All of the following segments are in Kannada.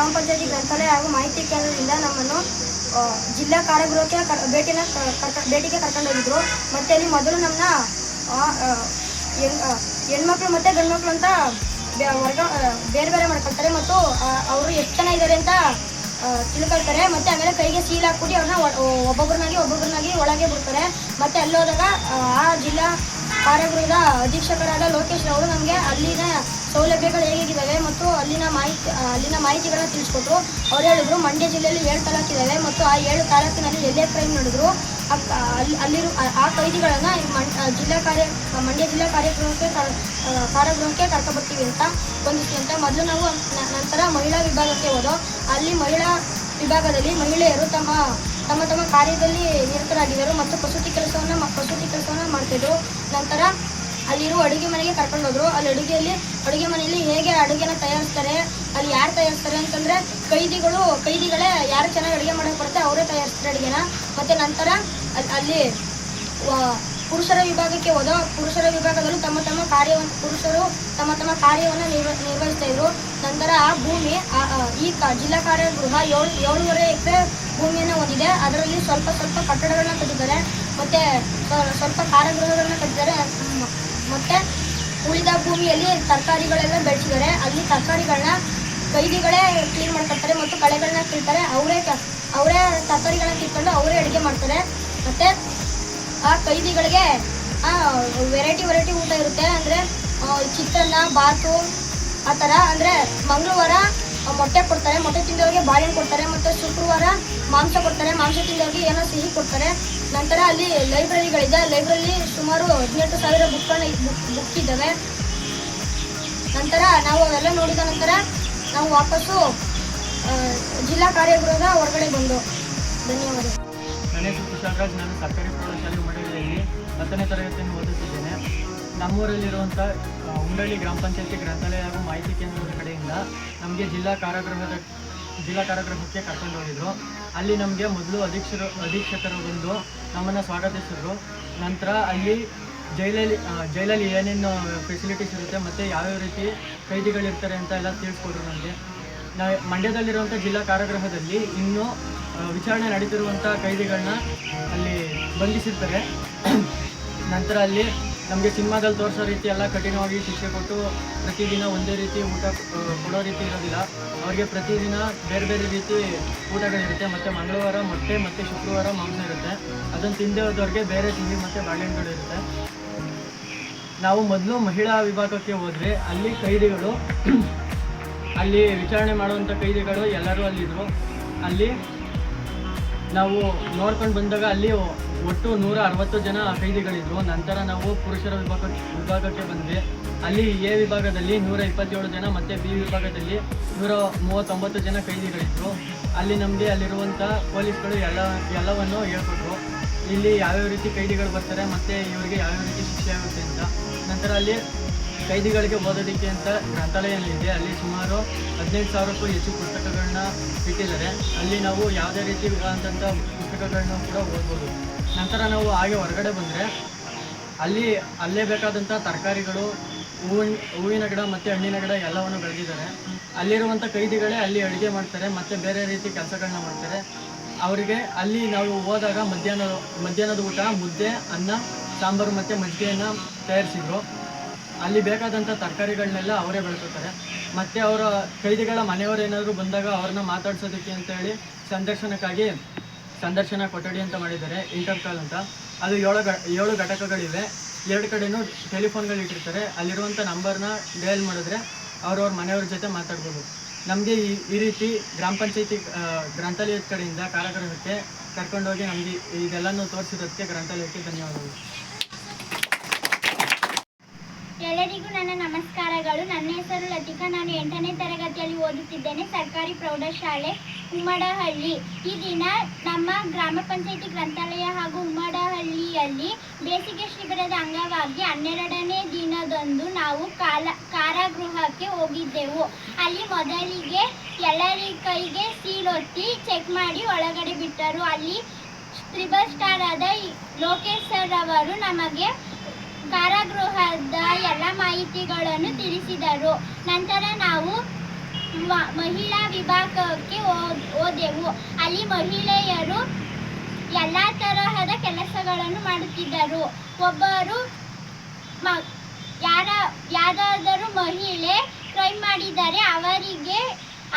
ಮಾಹಿತಿ ಕೇಂದ್ರದಿಂದ ನಮ್ಮನ್ನು ಜಿಲ್ಲಾ ಕಾರಾಗೃಹಕ್ಕೆ ಕರ್- ಭೇಟಿನ ಕರ್ಕ- ಭೇಟಿಗೆ ಕರ್ಕೊಂಡು ಹೋಗಿದ್ರು. ಮತ್ತೆ ಅಲ್ಲಿ ಮೊದಲು ನಮ್ಮನ್ನ ಹೆಣ್ಮಕ್ಳು ಮತ್ತೆ ಗಂಡು ಮಕ್ಕಳು ಅಂತ ವರ್ಗ ಬೇರೆ ಬೇರೆ ಮಾಡ್ಕೊಳ್ತಾರೆ ಮತ್ತು ಅವರು ಎಷ್ಟು ಜನ ಇದ್ದಾರೆ ಅಂತ ತಿಳ್ಕೊಳ್ತಾರೆ. ಮತ್ತೆ ಆಮೇಲೆ ಕೈಗೆ ಸೀಲ್ ಹಾಕ್ಬಿಟ್ಟು ಅವ್ರನ್ನ ಒಬ್ಬೊಬ್ಬರನ್ನಾಗಿ ಒಬ್ಬೊಬ್ಬರನ್ನಾಗಿ ಒಳಗೆ ಬಿಡ್ತಾರೆ. ಮತ್ತೆ ಅಲ್ಲಿ ಹೋದಾಗ ಆ, ಆ ಜಿಲ್ಲಾ ಕಾರಾಗೃಹದ ಅಧೀಕ್ಷಕರಾದ ಲೋಕೇಶ್ ಅವರು ನಮಗೆ ಅಲ್ಲಿನ ಸೌಲಭ್ಯಗಳು ಹೇಗಿದ್ದಾವೆ ಮತ್ತು ಅಲ್ಲಿನ ಮಾಹಿತಿ ಅಲ್ಲಿನ ಮಾಹಿತಿಗಳನ್ನ ತಿಳಿಸ್ಕೊಟ್ರು. ಅವ್ರು ಹೇಳಿದ್ರು, ಮಂಡ್ಯ ಜಿಲ್ಲೆಯಲ್ಲಿ ಏಳು ತಾಲೂಕಿದ್ದಾವೆ ಮತ್ತು ಆ ಏಳು ತಾಲೂಕಿನಲ್ಲಿ ಎಲ್ಲೇ ಕ್ರೈಮ್ ನಡೆದ್ರು. ಅಲ್ಲಿ, ಅಲ್ಲಿರು, ಆ- ಕೈದಿಗಳನ್ನ ಜಿಲ್ಲಾ ಕಾರ್ಯ ಮಂಡ್ಯ ಜಿಲ್ಲಾ ಕಾರ್ಯಕ್ರಮಕ್ಕೆ ಕಾರಾಗೃಹಕ್ಕೆ ಕರ್ಕೊಬರ್ತೀವಿ ಅಂತ ಬಂದಿತ್ತು ಅಂತ. ಮೊದಲು ನಾವು ನಂತರ ಮಹಿಳಾ ವಿಭಾಗಕ್ಕೆ ಹೋದೋ. ಅಲ್ಲಿ ಮಹಿಳಾ ವಿಭಾಗದಲ್ಲಿ ಮಹಿಳೆಯರು ತಮ್ಮ ತಮ್ಮ ತಮ್ಮ ಕಾರ್ಯದಲ್ಲಿ ನಿರತರಾಗಿದ್ದರು ಮತ್ತು ಕಸೂತಿ ಕೆಲಸವನ್ನು ಕಸೂತಿ ಕೆಲಸವನ್ನು ಮಾಡ್ತಿದ್ರು ನಂತರ ಅಲ್ಲಿರುವ ಅಡುಗೆ ಮನೆಗೆ ಕರ್ಕೊಂಡು ಹೋದ್ರು. ಅಲ್ಲಿ ಅಡುಗೆಯಲ್ಲಿ, ಅಡುಗೆ ಮನೆಯಲ್ಲಿ ಹೇಗೆ ಅಡುಗೆನ ತಯಾರಿಸ್ತಾರೆ, ಅಲ್ಲಿ ಯಾರು ತಯಾರಿಸ್ತಾರೆ ಅಂತಂದರೆ ಕೈದಿಗಳು, ಕೈದಿಗಳೇ ಯಾರು ಚೆನ್ನಾಗಿ ಅಡುಗೆ ಮಾಡೋಕ್ಕೆ ಬರುತ್ತೆ ಅವರೇ ತಯಾರಿಸ್ತಾರೆ ಅಡುಗೆನ. ಮತ್ತು ನಂತರ ಅಲ್ಲಿ ಪುರುಷರ ವಿಭಾಗಕ್ಕೆ ಹೋದ ಪುರುಷರ ವಿಭಾಗದಲ್ಲೂ ತಮ್ಮ ತಮ್ಮ ಕಾರ್ಯವನ್ನು ಪುರುಷರು ತಮ್ಮ ತಮ್ಮ ಕಾರ್ಯವನ್ನು ನಿರ್ವ, ನಿರ್ವಹಿಸ್ತಾ ಇದ್ರು. ನಂತರ ಆ ಭೂಮಿ ಈ ಜಿಲ್ಲಾ ಕಾರ್ಯಗೃಹ ಏಳು, ಏಳುವರೆ ಎಕರೆ ಭೂಮಿಯನ್ನು ಹೊಂದಿದೆ. ಅದರಲ್ಲಿ ಸ್ವಲ್ಪ ಸ್ವಲ್ಪ ಕಟ್ಟಡಗಳನ್ನ ಕಟ್ಟಿದ್ದಾರೆ. ಮತ್ತೆ ಸ್ವಲ್ಪ ಕಾರಾಗೃಹಗಳನ್ನ ಕಟ್ಟಿದ್ದಾರೆ. ಮತ್ತೆ ಉಳಿದ ಭೂಮಿಯಲ್ಲಿ ತರಕಾರಿಗಳೆಲ್ಲ ಬೆಳೆಸಿದ್ದಾರೆ. ಅಲ್ಲಿ ತರಕಾರಿಗಳನ್ನ ಕೈದಿಗಳೇ ಕ್ಲೀನ್ ಮಾಡ್ಕೊಳ್ತಾರೆ ಮತ್ತು ಕಳೆಗಳನ್ನ ಕೀಳ್ತಾರೆ. ಅವರೇ ಅವರೇ ತರಕಾರಿಗಳನ್ನ ಕಿತ್ಕೊಂಡು ಅವರೇ ಅಡುಗೆ ಮಾಡ್ತಾರೆ. ಮತ್ತೆ ಆ ಕೈದಿಗಳಿಗೆ ವೆರೈಟಿ ವೆರೈಟಿ ಊಟ ಇರುತ್ತೆ. ಅಂದರೆ ಚಿತ್ರಾನ್ನ, ಬಾತು, ಆ ಥರ. ಅಂದರೆ, ಮಂಗಳವಾರ ಮೊಟ್ಟೆ ಕೊಡ್ತಾರೆ. ಮೊಟ್ಟೆ ತಿಂದವ್ರಿಗೆ ಬಾಳೆಹಣ್ಣು ಕೊಡ್ತಾರೆ. ಮತ್ತು ಶುಕ್ರವಾರ ಮಾಂಸ ಕೊಡ್ತಾರೆ. ಮಾಂಸ ತಿಂದವ್ರಿಗೆ ಏನೋ ಸಿಹಿ ಕೊಡ್ತಾರೆ. ನಂತರ ಅಲ್ಲಿ ಲೈಬ್ರರಿಗಳಿದೆ. ಲೈಬ್ರರಿ ಸುಮಾರು ಹದಿನೆಂಟು ಸಾವಿರ ಬುಕ್ಗಳನ್ನ ಬುಕ್ ಬುಕ್ ಇದ್ದಾವೆ. ನಂತರ ನಾವು ಅವೆಲ್ಲ ನೋಡಿದ ನಂತರ ನಾವು ವಾಪಸ್ಸು ಜಿಲ್ಲಾ ಕಾರ್ಯಗೃಹದ ಹೊರಗಡೆ ಬಂದು. ಧನ್ಯವಾದ ನನ್ನ ಕುಶಾಲರಾಜ್ ನಾನು ಸರ್ಕಾರಿ ಪ್ರೌಢಶಾಲೆ ಮಡಿಯಲ್ಲಿ ಹತ್ತನೇ ತರಗತಿಯನ್ನು ಓದುತ್ತಿದ್ದೇನೆ. ನಮ್ಮೂರಲ್ಲಿರುವಂಥ ಉಂಡಳ್ಳಿ ಗ್ರಾಮ ಪಂಚಾಯತಿ ಗ್ರಂಥಾಲಯ ಹಾಗೂ ಮಾಹಿತಿ ಕೇಂದ್ರದ ಕಡೆಯಿಂದ ನಮಗೆ ಜಿಲ್ಲಾ ಕಾರ್ಯಕ್ರಮದ, ಜಿಲ್ಲಾ ಕಾರ್ಯಕ್ರಮಕ್ಕೆ ಕರ್ಕೊಂಡು ಹೋಗಿದ್ರು. ಅಲ್ಲಿ ನಮಗೆ ಮೊದಲು ಅಧೀಕ್ಷರು, ಅಧೀಕ್ಷಕರು ಬಂದು ನಮ್ಮನ್ನು ಸ್ವಾಗತಿಸಿದ್ರು. ನಂತರ ಅಲ್ಲಿ ಜೈಲಲ್ಲಿ ಜೈಲಲ್ಲಿ ಏನೇನು ಫೆಸಿಲಿಟೀಸ್ ಇರುತ್ತೆ ಮತ್ತು ಯಾವ್ಯಾವ ರೀತಿ ಕೈದಿಗಳಿರ್ತಾರೆ ಅಂತ ಎಲ್ಲ ತಿಳಿಸ್ಕೊಡ್ರು ನಮಗೆ. ನಾ ಮಂಡ್ಯದಲ್ಲಿರುವಂಥ ಜಿಲ್ಲಾ ಕಾರಾಗೃಹದಲ್ಲಿ ಇನ್ನೂ ವಿಚಾರಣೆ ನಡೀತಿರುವಂಥ ಕೈದಿಗಳನ್ನ ಅಲ್ಲಿ ಬಂಧಿಸಿರ್ತಾರೆ. ನಂತರ ಅಲ್ಲಿ ನಮಗೆ ಸಿನಿಮಾದಲ್ಲಿ ತೋರಿಸೋ ರೀತಿ ಎಲ್ಲ ಕಠಿಣವಾಗಿ ಶಿಕ್ಷೆ ಕೊಟ್ಟು ಪ್ರತಿದಿನ ಒಂದೇ ರೀತಿ ಊಟ ಕೊಡೋ ರೀತಿ ಇರೋದಿಲ್ಲ. ಅವರಿಗೆ ಪ್ರತಿದಿನ ಬೇರೆ ಬೇರೆ ರೀತಿ ಊಟಗಳಿರುತ್ತೆ. ಮತ್ತು ಮಂಗಳವಾರ, ಮೊಟ್ಟೆ, ಮತ್ತು ಶುಕ್ರವಾರ ಮಾಂಸ ಇರುತ್ತೆ. ಅದನ್ನು ತಿಂದೇ ಹೋದವ್ರಿಗೆ ಬೇರೆ ತಿಂಡಿ ಮತ್ತು ಬಾಳೆಹಣ್ಣುಗಳು ಇರುತ್ತೆ. ನಾವು ಮೊದಲು ಮಹಿಳಾ ವಿಭಾಗಕ್ಕೆ ಹೋದರೆ ಅಲ್ಲಿ ಕೈದಿಗಳು ಅಲ್ಲಿ ವಿಚಾರಣೆ ಮಾಡುವಂಥ ಕೈದಿಗಳು ಎಲ್ಲರೂ ಅಲ್ಲಿದ್ದರು ಅಲ್ಲಿ ನಾವು ನೋಡ್ಕೊಂಡು ಬಂದಾಗ ಅಲ್ಲಿ ಒಟ್ಟು ನೂರ ಅರವತ್ತು ಜನ ಕೈದಿಗಳಿದ್ದರು ನಂತರ ನಾವು ಪುರುಷರ ವಿಭಾಗ ವಿಭಾಗಕ್ಕೆ ಬಂದ್ವಿ. ಅಲ್ಲಿ ಎ ವಿಭಾಗದಲ್ಲಿ ನೂರ ಇಪ್ಪತ್ತೇಳು ಜನ ಮತ್ತು ಬಿ ವಿಭಾಗದಲ್ಲಿ ನೂರ ಮೂವತ್ತೊಂಬತ್ತು ಜನ ಕೈದಿಗಳಿದ್ದರು ಅಲ್ಲಿ ನಮಗೆ ಅಲ್ಲಿರುವಂಥ ಪೊಲೀಸ್ಗಳು ಎಲ್ಲ, ಎಲ್ಲವನ್ನು ಹೇಳ್ಕೊಟ್ರು. ಇಲ್ಲಿ ಯಾವ್ಯಾವ ರೀತಿ ಕೈದಿಗಳು ಬರ್ತಾರೆ ಮತ್ತು ಇವರಿಗೆ ಯಾವ್ಯಾವ ರೀತಿ ಶಿಕ್ಷೆ ಆಗುತ್ತೆ ಅಂತ. ನಂತರ ಅಲ್ಲಿ ಕೈದಿಗಳಿಗೆ ಓದೋದಕ್ಕೆ ಅಂತ ಗ್ರಂಥಾಲಯ ಅಲ್ಲಿ ಸುಮಾರು ಹದಿನೈದು ಸಾವಿರಕ್ಕೂ ಹೆಚ್ಚು ಪುಸ್ತಕಗಳನ್ನ ಇಟ್ಟಿದ್ದಾರೆ. ಅಲ್ಲಿ ನಾವು ಯಾವುದೇ ರೀತಿ ಆದಂಥ ಪುಸ್ತಕಗಳನ್ನ ಕೂಡ ಓದ್ಬೋದು. ನಂತರ ನಾವು ಹಾಗೆ ಹೊರಗಡೆ ಬಂದರೆ ಅಲ್ಲಿ ಅಲ್ಲೇ ಬೇಕಾದಂಥ ತರಕಾರಿಗಳು, ಹೂವಿನ ಹೂವಿನ ಗಿಡ ಮತ್ತು ಹಣ್ಣಿನ ಗಿಡ ಎಲ್ಲವನ್ನು ಬೆಳೆದಿದ್ದಾರೆ. ಅಲ್ಲಿರುವಂಥ ಕೈದಿಗಳೇ ಅಲ್ಲಿ ಅಡುಗೆ ಮಾಡ್ತಾರೆ ಮತ್ತು ಬೇರೆ ರೀತಿ ಕೆಲಸಗಳನ್ನ ಮಾಡ್ತಾರೆ. ಅವರಿಗೆ ಅಲ್ಲಿ ನಾವು ಹೋದಾಗ ಮಧ್ಯಾಹ್ನ, ಮಧ್ಯಾಹ್ನದ ಊಟ, ಮುದ್ದೆ, ಅನ್ನ, ಸಾಂಬಾರು ಮತ್ತು ಮಜ್ಜಿಗೆಯನ್ನು ತಯಾರಿಸಿದ್ರು. ಅಲ್ಲಿ ಬೇಕಾದಂಥ ತರಕಾರಿಗಳನ್ನೆಲ್ಲ ಅವರೇ ಬೆಳೆಸುತ್ತಾರೆ. ಮತ್ತು ಅವರ ಕೈದಿಗಳ ಮನೆಯವರು ಏನಾದರೂ ಬಂದಾಗ ಅವ್ರನ್ನ ಮಾತಾಡ್ಸೋದಕ್ಕೆ ಅಂತ ಹೇಳಿ ಸಂದರ್ಶನಕ್ಕಾಗಿ ಸಂದರ್ಶನ ಕೊಠಡಿ ಅಂತ ಮಾಡಿದ್ದಾರೆ ಇಂಟರ್ಕಾಲ್ ಅಂತ. ಅದು ಏಳು ಏಳು ಘಟಕಗಳಿವೆ. ಎರಡು ಕಡೆನೂ ಟೆಲಿಫೋನ್ಗಳು ಇಟ್ಟಿರ್ತಾರೆ. ಅಲ್ಲಿರುವಂಥ ನಂಬರ್ನ ಡಯಲ್ ಮಾಡಿದ್ರೆ ಅವ್ರವ್ರ ಮನೆಯವ್ರ ಜೊತೆ ಮಾತಾಡ್ಬೋದು. ನಮಗೆ ಈ ಈ ರೀತಿ ಗ್ರಾಮ ಪಂಚಾಯತಿ ಗ್ರಂಥಾಲಯದ ಕಡೆಯಿಂದ ಕಾರ್ಯಕ್ರಮಕ್ಕೆ ಕರ್ಕೊಂಡೋಗಿ ನಮಗೆ ಇದೆಲ್ಲನೂ ತೋರಿಸಿರೋದಕ್ಕೆ ಗ್ರಂಥಾಲಯಕ್ಕೆ ಧನ್ಯವಾದಗಳು. ಎಲ್ಲರಿಗೂ ನನ್ನ ನಮಸ್ಕಾರಗಳು. ನನ್ನ ಹೆಸರು ಲತಿಕಾ. ನಾನು ಎಂಟನೇ ತರಗತಿಯಲ್ಲಿ ಓದುತ್ತಿದ್ದೇನೆ. ಸರ್ಕಾರಿ ಪ್ರೌಢಶಾಲೆ, ಉಮ್ಮಡಹಳ್ಳಿ. ಈ ದಿನ ನಮ್ಮ ಗ್ರಾಮ ಪಂಚಾಯಿತಿ ಗ್ರಂಥಾಲಯ ಹಾಗೂ ಉಮ್ಮಡಹಳ್ಳಿಯಲ್ಲಿ ಬೇಸಿಗೆ ಶಿಬಿರದ ಅಂಗವಾಗಿ ಹನ್ನೆರಡನೇ ದಿನದಂದು ನಾವು ಕಾಲ, ಕಾರಾಗೃಹಕ್ಕೆ ಹೋಗಿದ್ದೆವು. ಅಲ್ಲಿ ಮೊದಲಿಗೆ ಎಲ್ಲರ ಕೈಗೆ ಸೀಳೊತ್ತಿ ಚೆಕ್ ಮಾಡಿ ಒಳಗಡೆ ಬಿಟ್ಟರು. ಅಲ್ಲಿ ತ್ರಿಬಲ್ ಸ್ಟಾರ್ ಆದ ಲೋಕೇಶ್ ಸರ್ ಅವರು ನಮಗೆ ಕಾರಾಗೃಹದ ಎಲ್ಲ ಮಾಹಿತಿಗಳನ್ನು ತಿಳಿಸಿದರು. ನಂತರ ನಾವು ಮಹಿಳಾ ವಿಭಾಗಕ್ಕೆ ಹೋದೆವು. ಅಲ್ಲಿ ಮಹಿಳೆಯರು ಎಲ್ಲ ತರಹದ ಕೆಲಸಗಳನ್ನು ಮಾಡುತ್ತಿದ್ದರು. ಒಬ್ಬರು ಮ, ಯಾರ, ಯಾರಾದರೂ ಮಹಿಳೆ ಕ್ರೈಮ್ ಮಾಡಿದರೆ ಅವರಿಗೆ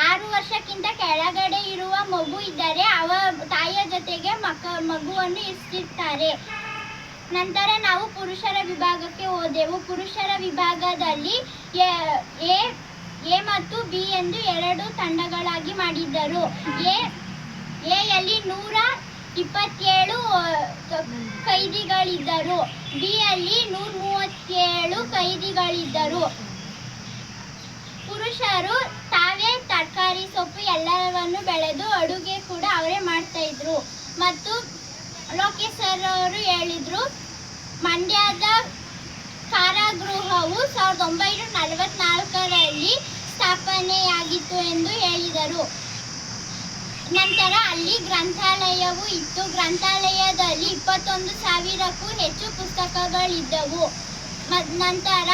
ಆರು ವರ್ಷಕ್ಕಿಂತ ಕೆಳಗಡೆ ಇರುವ ಮಗು ಇದ್ದರೆ ಅವ ತಾಯಿಯ ಜೊತೆಗೆ ಮಕ್ಕ ಮಗುವನ್ನು ಇರಿಸಿರ್ತಾರೆ ನಂತರ ನಾವು ಪುರುಷರ ವಿಭಾಗಕ್ಕೆ ಹೋದೆವು. ಪುರುಷರ ವಿಭಾಗದಲ್ಲಿ ಎ- ಮತ್ತು ಬಿ ಎಂದು ಎರಡು ತಂಡಗಳಾಗಿ ಮಾಡಿದ್ದರು. ಎ ನೂರ ಇಪ್ಪತ್ತೇಳು ಕೈದಿಗಳಿದ್ದರು. ಬಿ ಯಲ್ಲಿ ನೂರ ಮೂವತ್ತೇಳು ಕೈದಿಗಳಿದ್ದರು. ಪುರುಷರು ತಾವೇ ತರಕಾರಿ ಸೊಪ್ಪು ಎಲ್ಲವನ್ನು ಬೆಳೆದು ಅಡುಗೆ ಕೂಡ ಅವರೇ ಮಾಡ್ತಾ ಇದ್ರು. ಮತ್ತು ಲೋಕೇಶ್ ಸರ್ ಅವರು ಹೇಳಿದ್ರು ಮಂಡ್ಯದ ಕಾರಾಗೃಹವು ಸಾವಿರದ ಒಂಬೈನೂರ ನಲವತ್ನಾಲ್ಕರಲ್ಲಿ ಸ್ಥಾಪನೆಯಾಗಿತ್ತು ಎಂದು ಹೇಳಿದರು. ನಂತರ ಅಲ್ಲಿ ಗ್ರಂಥಾಲಯವೂ ಇತ್ತು. ಗ್ರಂಥಾಲಯದಲ್ಲಿ ಇಪ್ಪತ್ತೊಂದು ಸಾವಿರಕ್ಕೂ ಹೆಚ್ಚು ಪುಸ್ತಕಗಳಿದ್ದವು. ನಂತರ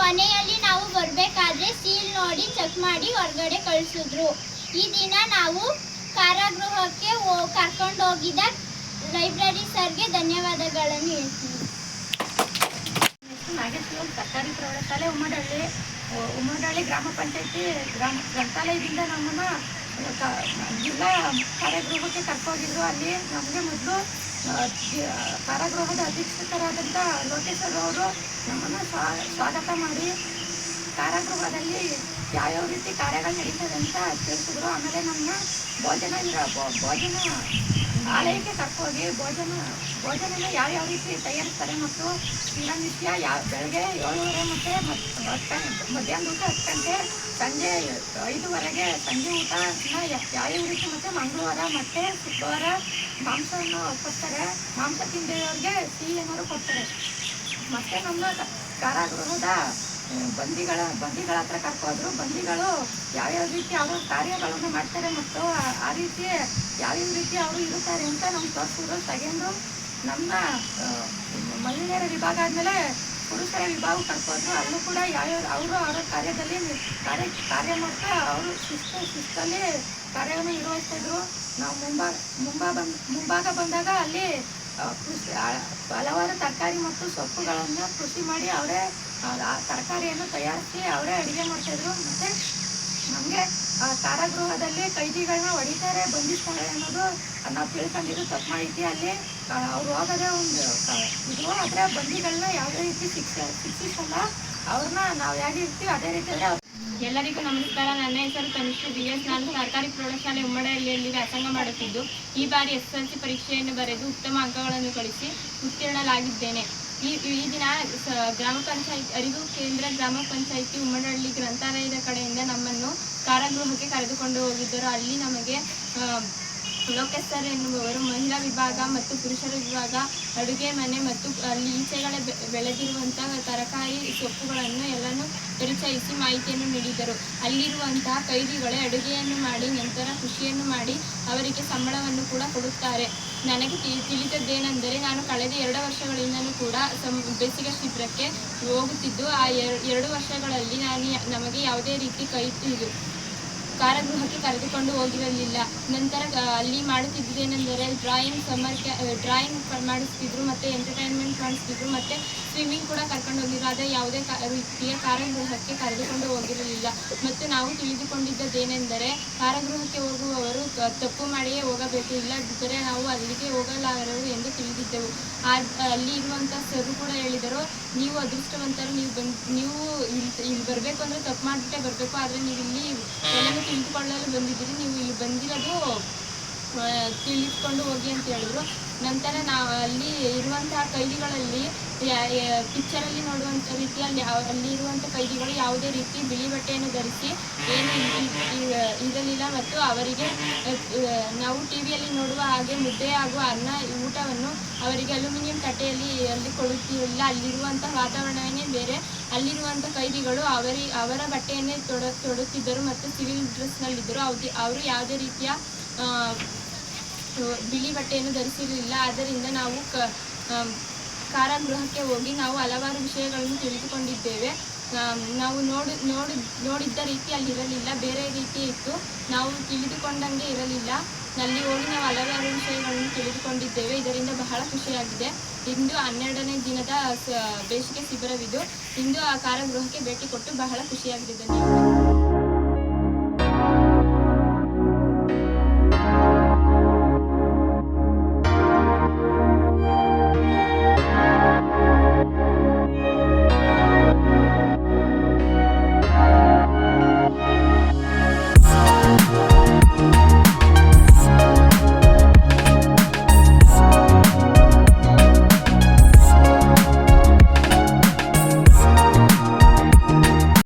ಕೊನೆಯಲ್ಲಿ ನಾವು ಬರಬೇಕಾದ್ರೆ ಸೀಲ್ ನೋಡಿ, ಚೆಕ್ ಮಾಡಿ, ಹೊರಗಡೆ ಕಳಿಸಿದ್ರು. ಈ ದಿನ ನಾವು ಕಾರಾಗೃಹಕ್ಕೆ ಕರ್ಕೊಂಡು ಹೋಗಿದ್ದ ಲೈಬ್ರರಿ ಸರ್ಗೆ ಧನ್ಯವಾದಗಳನ್ನು ಹೇಳ್ತೀನಿ. ತರಕಾರಿ ಸರ್ಕಾರಿ ಪ್ರೌಢಶಾಲೆ ಉಮ್ಮಡಹಳ್ಳಿ ಉಮ್ಮಡಹಳ್ಳಿ ಗ್ರಾಮ ಪಂಚಾಯತಿ ಗ್ರಾಮ ಗ್ರಂಥಾಲಯದಿಂದ ನಮ್ಮನ್ನ ಜಿಲ್ಲಾ ಕಾರ್ಯಗೃಹಕ್ಕೆ ಕರ್ಕೋಗಿದ್ರು ಅಲ್ಲಿ ನಮಗೆ ಮೊದಲು ಕಾರಾಗೃಹದ ಅಧೀಕ್ಷಕರಾದಂಥ ಲೋಕೇಶ್ವರ ಅವರು ನಮ್ಮನ್ನು ಸ್ವಾ- ಸ್ವಾಗತ ಮಾಡಿ ಕಾರಾಗೃಹದಲ್ಲಿ ಯಾವ್ಯಾವ ರೀತಿ ಕಾರ್ಯಗಳು ನಡೀತದೆ ಅಂತ ತಿಳಿಸಿದ್ರು. ಆಮೇಲೆ ನಮ್ಮ ಭೋಜನ ಭೋಜನ ಆಲಯಕ್ಕೆ ಕರ್ಕೋಗಿ ಭೋಜನ ಭೋಜನ ಯಾವ್ಯಾವ ರೀತಿ ತಯಾರಿಸ್ತಾರೆ ಮತ್ತು ದಿನನಿತ್ಯ ಯಾವ, ಬೆಳಗ್ಗೆ ಏಳುವರೆ ಮತ್ತು ಮಧ್ಯಾಹ್ನ ಊಟ ಹತ್ತು ಗಂಟೆ, ಸಂಜೆ ಐದುವರೆಗೆ ಸಂಜೆ ಊಟನ ಯಾವ್ಯಾವ ರೀತಿ ಮತ್ತು ಮಂಗಳವಾರ ಮತ್ತು ಶುಕ್ರವಾರ ಮಾಂಸವನ್ನು ಕೊಡ್ತಾರೆ. ಮಾಂಸ ತಿಂದಿರೋರಿಗೆ ಸಿಹಿ ಏನಾದ್ರು ಕೊಡ್ತಾರೆ. ಮತ್ತು ನಮ್ಮ ಕಾರಾಗೃಹದ ಬಂದಿಗಳ ಬಂದಿಗಳ ಹತ್ರ ಕರ್ಕೋದ್ರು ಬಂದಿಗಳು ಯಾವ್ಯಾವ ರೀತಿ ಅವರ ಕಾರ್ಯಗಳನ್ನು ಮಾಡ್ತಾರೆ ಮತ್ತು ಆ- ರೀತಿ ಯಾವ್ಯಾವ ರೀತಿ ಅವರು ಇರುತ್ತಾರೆ ಅಂತ ನಮ್ಗೆ ತೋರಿಸಿದ್ರು ತಗೊಂಡು ನಮ್ಮ ಮಹಿಳೆಯರ ವಿಭಾಗ ಆದಮೇಲೆ ಪುರುಷರ ವಿಭಾಗ ಕರ್ಕೋದ್ರು ಅಲ್ಲೂ ಕೂಡ ಯಾವ್ಯಾವ, ಅವರು ಅವರ ಕಾರ್ಯದಲ್ಲಿ ಕಾರ್ಯ ಕಾರ್ಯ ಮಾಡ್ತಾ ಅವರು ಶಿಸ್ತು, ಶಿಸ್ತಲ್ಲಿ ಕಾರ್ಯವನ್ನು ನಿರ್ವಹಿಸ್ತಿದ್ರು ನಾವು ಮುಂಭಾಗ ಮುಂಭಾಗ ಬಂದ್, ಮುಂಭಾಗ ಬಂದಾಗ ಅಲ್ಲಿ ಕೃಷಿ ಹಲವಾರು ತರಕಾರಿ ಮತ್ತು ಸೊಪ್ಪುಗಳನ್ನು ಕೃಷಿ ಮಾಡಿ ಅವರೇ ಆ ತರಕಾರಿಯನ್ನು ತಯಾರಿಸಿ ಅವರೇ ಅಡುಗೆ ಮಾಡ್ತಿದ್ರು ಮತ್ತು ನಮಗೆ ಕಾರಾಗೃಹದಲ್ಲಿ ಕೈದಿಗಳನ್ನ ಹೊಡಿತಾರೆ, ಬಂಧಿಸ್ತಾರೆ ಅನ್ನೋದು ನಾವು ತಿಳ್ಕೊಂಡಿದ್ದು ತಪ್ಪು ಮಾಹಿತಿ. ಅಲ್ಲಿ ಅವ್ರು ಹೋಗೋದೇ ಒಂದು ಇದು. ಆದರೆ ಬಂದಿಗಳನ್ನ ಯಾವುದೇ ರೀತಿ ಶಿಕ್ಷ, ಶಿಕ್ಷಿಸಲ್ಲ. ಅವ್ರನ್ನ ನಾವು ಹೇಗೆ ಇರ್ತೀವಿ ಅದೇ ರೀತಿಯಲ್ಲಿ ಅವ್ರು ಎಲ್ಲರಿಗೂ ನಮಸ್ಕಾರ. ನನ್ನ ಹೆಸರು ಕನಿಷ್ಠ ಬಿ ಎಸ್ ನಾನು ಸರ್ಕಾರಿ ಪ್ರೌಢಶಾಲೆ ಉಮ್ಮಡಹಳ್ಳಿಯಲ್ಲಿ ವ್ಯಾಸಂಗ ಮಾಡುತ್ತಿದ್ದು. ಈ ಬಾರಿ ಎಸ್. ಎಲ್. ಸಿ ಪರೀಕ್ಷೆಯನ್ನು ಬರೆದು ಉತ್ತಮ ಅಂಕಗಳನ್ನು ಗಳಿಸಿ ಉತ್ತೀರ್ಣಲಾಗಿದ್ದೇನೆ ಈ ಈ ದಿನ ಗ್ರಾಮ ಪಂಚಾಯತ್, ಅರಿವು ಕೇಂದ್ರ ಗ್ರಾಮ ಪಂಚಾಯಿತಿ ಉಮ್ಮನಹಳ್ಳಿ ಗ್ರಂಥಾಲಯದ ಕಡೆಯಿಂದ ನಮ್ಮನ್ನು ಕಾರಾಗೃಹಕ್ಕೆ ಕರೆದುಕೊಂಡು ಹೋಗಿದ್ದರು. ಅಲ್ಲಿ ನಮಗೆ ಲೋಕೇಶ್ವರ್ ಎನ್ನುವವರು ಮಹಿಳಾ ವಿಭಾಗ ಮತ್ತು ಪುರುಷರ ವಿಭಾಗ, ಅಡುಗೆ ಮನೆ ಮತ್ತು ಅಲ್ಲಿ ಈಚೆಗಳೇ ಬೆಳೆದಿರುವಂತಹ ತರಕಾರಿ ಸೊಪ್ಪುಗಳನ್ನು ಎಲ್ಲನೂ ಪರಿಚಯಿಸಿ ಮಾಹಿತಿಯನ್ನು ನೀಡಿದರು. ಅಲ್ಲಿರುವಂತಹ ಕೈದಿಗಳೇ ಅಡುಗೆಯನ್ನು ಮಾಡಿ, ನಂತರ ಕೃಷಿಯನ್ನು ಮಾಡಿ ಅವರಿಗೆ ಸಂಬಳವನ್ನು ಕೂಡ ಕೊಡುತ್ತಾರೆ. ನನಗೆ ತಿಳಿದದ್ದೇನೆಂದರೆ ನಾನು ಕಳೆದ ಎರಡು ವರ್ಷಗಳಿಂದಲೂ ಕೂಡ ಸಂ ಬೇಸಿಗೆ ಶಿಬಿರಕ್ಕೆ ಹೋಗುತ್ತಿದ್ದು, ಆ ಎರ- ಎರಡು ವರ್ಷಗಳಲ್ಲಿ ನಾನು ನಮಗೆ ಯಾವುದೇ ರೀತಿ ಕೈ ಇದು ಕಾರಾಗೃಹಕ್ಕೆ ಕರೆದುಕೊಂಡು ಹೋಗಿರಲಿಲ್ಲ. ನಂತರ ಅಲ್ಲಿ ಮಾಡುತ್ತಿದ್ದೇನೆಂದರೆ ಡ್ರಾಯಿಂಗ್ ಸಮರ್ ಕ್ಯಾ ಡ್ರಾಯಿಂಗ್ ಮಾಡಿಸ್ತಿದ್ರು, ಮತ್ತು ಎಂಟರ್ಟೈನ್ಮೆಂಟ್ ಮಾಡಿಸ್ತಿದ್ರು, ಮತ್ತು ಸ್ವಿಮ್ಮಿಂಗ್ ಕೂಡ ಕರ್ಕೊಂಡು ಹೋಗಿದ್ರು. ಆದರೆ ಯಾವುದೇ ರೀತಿಯ ಕಾರಾಗೃಹಕ್ಕೆ ಕರೆದುಕೊಂಡು ಹೋಗಿರಲಿಲ್ಲ. ಮತ್ತು ನಾವು ತಿಳಿದುಕೊಂಡಿದ್ದದೇನೆಂದರೆ ಕಾರಾಗೃಹಕ್ಕೆ ಹೋಗುವವರು ತಪ್ಪು ಮಾಡಿಯೇ ಹೋಗಬೇಕು. ಇಲ್ಲದಿದ್ದರೆ ನಾವು ಅಲ್ಲಿಗೆ ಹೋಗಲಾರರು ಎಂದು ತಿಳಿದಿದ್ದೆವು. ಅಲ್ಲಿ ಇರುವಂಥ ಸರ್ ಕೂಡ ಹೇಳಿದರು, ನೀವು ಅದೃಷ್ಟವಂತರು, ನೀವು ಬಂದು ನೀವು ಇಲ್ಲಿ ಬರಬೇಕು ಅಂದರೆ ತಪ್ಪು ಮಾಡಿಬಿಟ್ಟೆ ಬರಬೇಕು. ಆದರೆ ನೀವು ಇಲ್ಲಿ ಎಲ್ಲನೂ ತಿಳಿದುಕೊಳ್ಳಲು ಬಂದಿದ್ದೀರಿ. ನೀವು ಇಲ್ಲಿ ಬಂದಿರೋದು ತಿಳಿಸ್ಕೊಂಡು ಹೋಗಿ ಅಂತ ಹೇಳಿದ್ರು. ನಂತರ ನಾವು ಅಲ್ಲಿ ಇರುವಂತಹ ಕೈದಿಗಳಲ್ಲಿ ಪಿಕ್ಚರಲ್ಲಿ ನೋಡುವಂಥ ರೀತಿ ಅಲ್ಲಿ ಯಾವ- ಅಲ್ಲಿ ಇರುವಂಥ ಕೈದಿಗಳು ಯಾವುದೇ ರೀತಿ ಬಿಳಿ ಬಟ್ಟೆಯನ್ನು ಧರಿಸಿ ಏನು ಇರಲಿಲ್ಲ ಮತ್ತು ಅವರಿಗೆ ನಾವು ಟಿವಿಯಲ್ಲಿ ನೋಡುವ ಹಾಗೆ ಮುದ್ದೆ ಹಾಗೂ ಅನ್ನ, ಊಟವನ್ನು ಅವರಿಗೆ ಅಲ್ಯೂಮಿನಿಯಂ ತಟ್ಟೆಯಲ್ಲಿ, ಅಲ್ಲಿ ಕೊಡುತ್ತಿರಲಿಲ್ಲ ಅಲ್ಲಿರುವಂಥ ವಾತಾವರಣವೇ ಬೇರೆ ಅಲ್ಲಿರುವಂಥ ಕೈದಿಗಳು ಅವರಿ, ಅವರ ಬಟ್ಟೆಯನ್ನೇ ತೊಡ, ತೊಡುತ್ತಿದ್ದರು ಮತ್ತು ಸಿವಿಲ್ ಡ್ರೆಸ್ನಲ್ಲಿದ್ದರು. ಅವ್ರಿಗೆ ಅವರು ಯಾವುದೇ ರೀತಿಯ ಬಿಳಿ ಬಟ್ಟೆಯನ್ನು ಧರಿಸಿರಲಿಲ್ಲ. ಆದ್ದರಿಂದ ನಾವು ಕ ಕಾರಾಗೃಹಕ್ಕೆ ಹೋಗಿ ನಾವು ಹಲವಾರು ವಿಷಯಗಳನ್ನು ತಿಳಿದುಕೊಂಡಿದ್ದೇವೆ. ನಾವು ನೋಡು ನೋಡು, ನೋಡಿದ್ದ ರೀತಿ ಅಲ್ಲಿ ಇರಲಿಲ್ಲ. ಬೇರೆ ರೀತಿ ಇತ್ತು. ನಾವು ತಿಳಿದುಕೊಂಡಂಗೆ ಇರಲಿಲ್ಲ. ಅಲ್ಲಿ ಹೋಗಿ ನಾವು ಹಲವಾರು ವಿಷಯಗಳನ್ನು ತಿಳಿದುಕೊಂಡಿದ್ದೇವೆ. ಇದರಿಂದ ಬಹಳ ಖುಷಿಯಾಗಿದೆ. ಇಂದು ಹನ್ನೆರಡನೇ ದಿನದ ಬೇಸಿಗೆ ಶಿಬಿರವಿದು. ಇಂದು ಆ ಕಾರಾಗೃಹಕ್ಕೆ ಭೇಟಿ ಕೊಟ್ಟು ಬಹಳ ಖುಷಿಯಾಗಿದೆ. ಧನ್ಯವಾದ